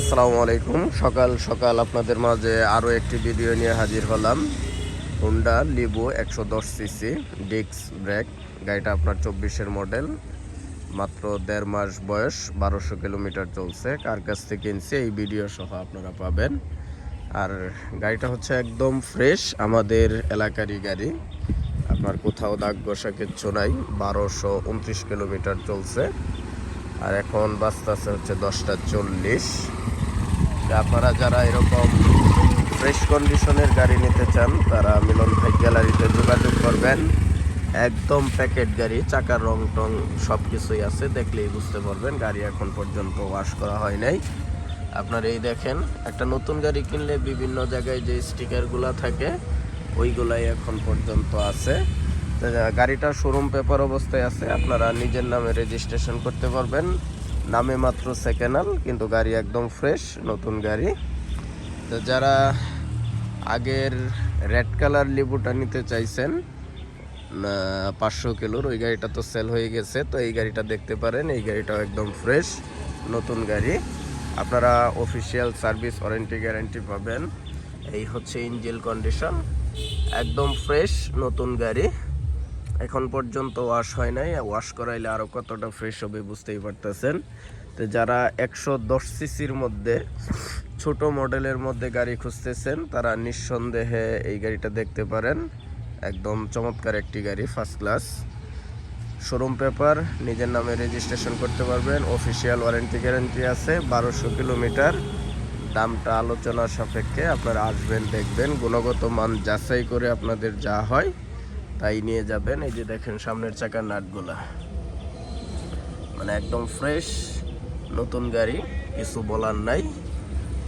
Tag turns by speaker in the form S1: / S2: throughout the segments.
S1: আসসালামু আলাইকুম। সকাল সকাল আপনাদের মাঝে আরও একটি ভিডিও নিয়ে হাজির হলাম। হুন্ডা লিবো একশো দশ সিসি ডিক্স ব্রেক গাড়িটা আপনার চব্বিশের মডেল মাত্র দেড় মাস বয়স, বারোশো কিলোমিটার চলছে। কার কাছ থেকে কিনছে এই ভিডিও সহ আপনারা পাবেন। আর গাড়িটা হচ্ছে একদম ফ্রেশ আমাদের এলাকারই গাড়ি। আপনার কোথাও দাগ ঘষা কিচ্ছু নাই, বারোশো উনত্রিশ কিলোমিটার চলছে। আর এখন বাজতেছে হচ্ছে দশটা চল্লিশ। আপনারা যারা এরকম ফ্রেশ কন্ডিশনের গাড়ি নিতে চান, তারা মিলন ভাই গ্যালারিতে যোগাযোগ করবেন। একদম প্যাকেট গাড়ি, চাকার রং টং সব কিছুই আছে, দেখলেই বুঝতে পারবেন, গাড়ি এখন পর্যন্ত ওয়াশ করা হয় নাই। আপনার এই দেখেন, একটা নতুন গাড়ি কিনলে বিভিন্ন জায়গায় যে স্টিকারগুলো থাকে, ওইগুলাই এখন পর্যন্ত আছে। গাড়িটা শোরুম পেপার অবস্থায় আছে, আপনারা নিজের নামে রেজিস্ট্রেশন করতে পারবেন। নামে মাত্র সেকেন্ড কিন্তু গাড়ি একদম ফ্রেশ নতুন গাড়ি। তো যারা আগের রেড কালার লেবুটা নিতে চাইছেন পাঁচশো কিলোর, ওই গাড়িটা তো সেল হয়ে গেছে, তো এই গাড়িটা দেখতে পারেন, এই গাড়িটাও একদম ফ্রেশ নতুন গাড়ি। আপনারা অফিসিয়াল সার্ভিস ওয়ারেন্টি গ্যারান্টি পাবেন। এই হচ্ছে ইঞ্জিল কন্ডিশন একদম ফ্রেশ নতুন গাড়ি। এখন পর্যন্ত ওয়াশ হয় নাই। ওয়াশ করাইলে আরও কতটা ফ্রেশ হবে বুঝতেই পারতেছেন। তো যারা একশো দশ সিসির মধ্যে ছোট মডেলের মধ্যে গাড়ি খুঁজতেছেন, তারা নিঃসন্দেহে এই গাড়িটা দেখতে পারেন। একদম চমৎকার একটি গাড়ি ফার্স্ট ক্লাস শোরুম পেপার নিজের নামে রেজিস্ট্রেশন করতে পারবেন। অফিসিয়াল ওয়ারেন্টি গ্যারেন্টি আছে, বারোশো কিলোমিটার। দামটা আলোচনার সাপেক্ষে আপনারা আসবেন, দেখবেন। গুণগত মান যাচাই করে আপনাদের যা হয়। তাই নিয়ে যাবেন। এই যে দেখেন সামনের চাকার নাটগুলা। মানে একদম ফ্রেশ নতুন গাড়ি, কিছু বলার নাই।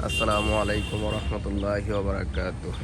S1: আসসালামু আলাইকুম রহমতুল্লাহ বারাকাতুহ।